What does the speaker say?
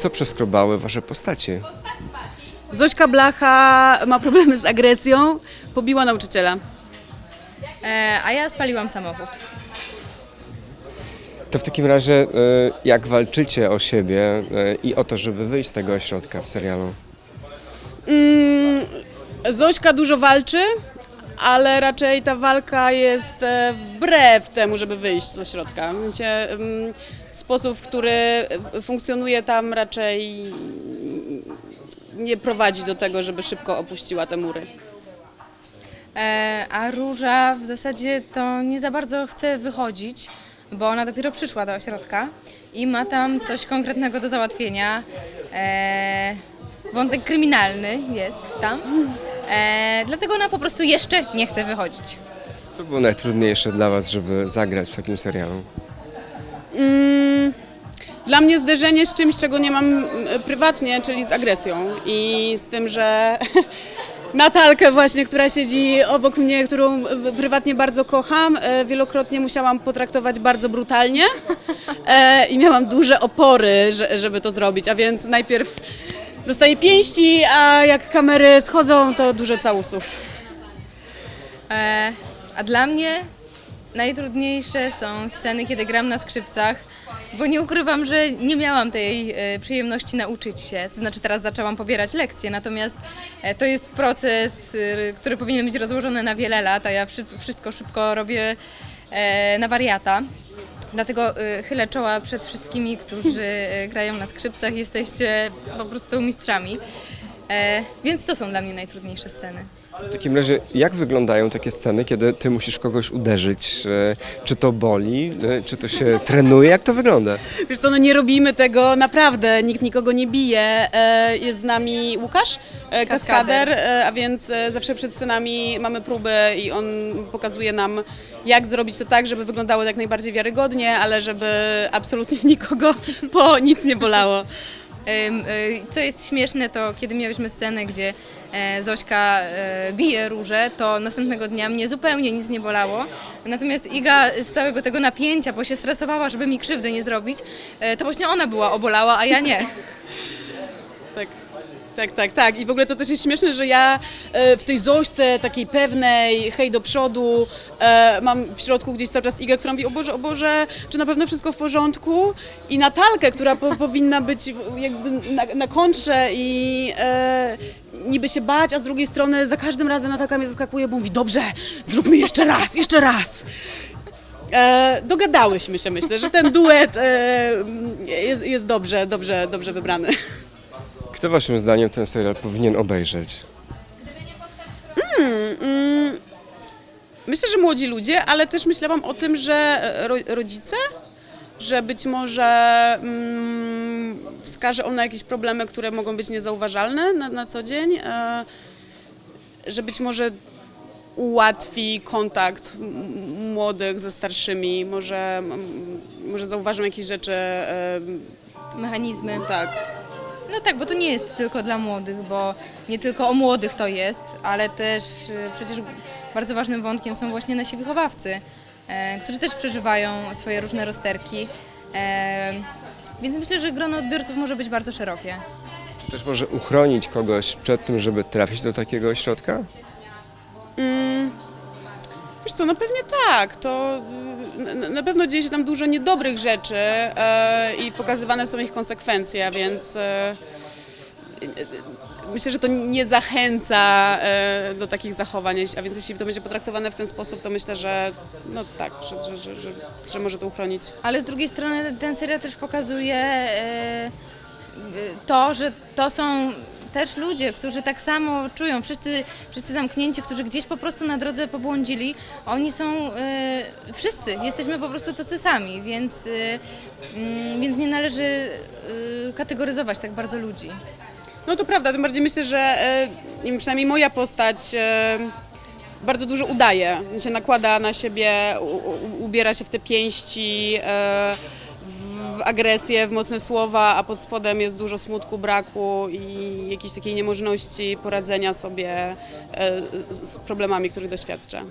co przeskrobały wasze postacie? Zośka Blacha ma problemy z agresją, pobiła nauczyciela. E, a ja spaliłam samochód. To w takim razie, e, jak walczycie o siebie e, i o to, żeby wyjść z tego ośrodka w serialu? Mm, Zośka dużo walczy, ale raczej ta walka jest e, wbrew temu, żeby wyjść z ośrodka. W sensie, mm, sposób, w który funkcjonuje tam raczej nie prowadzi do tego, żeby szybko opuściła te mury. E, a Róża w zasadzie to nie za bardzo chce wychodzić, bo ona dopiero przyszła do ośrodka i ma tam coś konkretnego do załatwienia. E, wątek kryminalny jest tam. E, dlatego ona po prostu jeszcze nie chce wychodzić. Co było najtrudniejsze dla was, żeby zagrać w takim serialu? Mm, Dla mnie zderzenie z czymś, czego nie mam prywatnie, czyli z agresją i z tym, że Natalkę właśnie, która siedzi obok mnie, którą prywatnie bardzo kocham, e, wielokrotnie musiałam potraktować bardzo brutalnie e, i miałam duże opory, że- żeby to zrobić, a więc najpierw dostaję pięści, a jak kamery schodzą, to dużo całusów. E, a dla mnie najtrudniejsze są sceny, kiedy gram na skrzypcach, bo nie ukrywam, że nie miałam tej e, przyjemności nauczyć się. To znaczy teraz zaczęłam pobierać lekcje, natomiast e, to jest proces, e, który powinien być rozłożony na wiele lat, a ja wszy- wszystko szybko robię na wariata. Dlatego chylę czoła przed wszystkimi, którzy grają na skrzypcach. Jesteście po prostu mistrzami. E, więc to są dla mnie najtrudniejsze sceny. W takim razie, jak wyglądają takie sceny, kiedy ty musisz kogoś uderzyć? E, Czy to boli? E, Czy to się trenuje? Jak to wygląda? Wiesz co, no nie robimy tego naprawdę, nikt nikogo nie bije. E, Jest z nami Łukasz, e, kaskader, e, a więc e, zawsze przed scenami mamy próby i on pokazuje nam, jak zrobić to tak, żeby wyglądało jak najbardziej wiarygodnie, ale żeby absolutnie nikogo po nic nie bolało. Y, Co jest śmieszne, to kiedy miałyśmy scenę, gdzie e, Zośka e, bije róże, to następnego dnia mnie zupełnie nic nie bolało. Natomiast Iga z całego tego napięcia, bo się stresowała, żeby mi krzywdy nie zrobić, e, to właśnie ona była obolała, a ja nie. Tak. Tak, tak, tak. I w ogóle to też jest śmieszne, że ja e, w tej zośce takiej pewnej, hej do przodu, e, mam w środku gdzieś cały czas Igę, która mówi, o Boże, o Boże, czy na pewno wszystko w porządku? I Natalkę, która po, powinna być jakby na, na kontrze i e, niby się bać, a z drugiej strony za każdym razem Natalka mnie zaskakuje, bo mówi, dobrze, zróbmy jeszcze raz, jeszcze raz. E, dogadałyśmy się, myślę, że ten duet e, jest, jest dobrze, dobrze, dobrze wybrany. Kto waszym zdaniem ten serial powinien obejrzeć? Myślę, że młodzi ludzie, ale też myślałam o tym, że e, ro, rodzice, że być może mm, wskaże on na jakieś problemy, które mogą być niezauważalne na, na co dzień, e, że być może ułatwi kontakt młodych ze starszymi, może, m, może zauważą jakieś rzeczy, e, Mechanizmy. tak. No tak, bo to nie jest tylko dla młodych, bo nie tylko o młodych to jest, ale też y, przecież bardzo ważnym wątkiem są właśnie nasi wychowawcy, e, którzy też przeżywają swoje różne rozterki. E, więc myślę, że grono odbiorców może być bardzo szerokie. Czy też może uchronić kogoś przed tym, żeby trafić do takiego ośrodka? Wiesz co, no pewnie tak. To y, na, pewno dzieje się tam dużo niedobrych rzeczy e, i pokazywane są ich konsekwencje, więc e, y, y, myślę, że to nie zachęca e, do takich zachowań, a więc jeśli to będzie potraktowane w ten sposób, to myślę, że no tak, że, że, że, że, że może to uchronić. Ale z drugiej strony ten serial też pokazuje e, to, że to są też ludzie, którzy tak samo czują, wszyscy, wszyscy zamknięci, którzy gdzieś po prostu na drodze pobłądzili, oni są, e, wszyscy, jesteśmy po prostu tacy sami, więc, e, mm, więc nie należy e, kategoryzować tak bardzo ludzi. No to prawda, tym bardziej myślę, że wiem, przynajmniej moja postać e, bardzo dużo udaje, się nakłada na siebie, u, u, ubiera się w te pięści, agresję, w mocne słowa, a pod spodem jest dużo smutku, braku i jakiejś takiej niemożności poradzenia sobie e, z problemami, których doświadcza.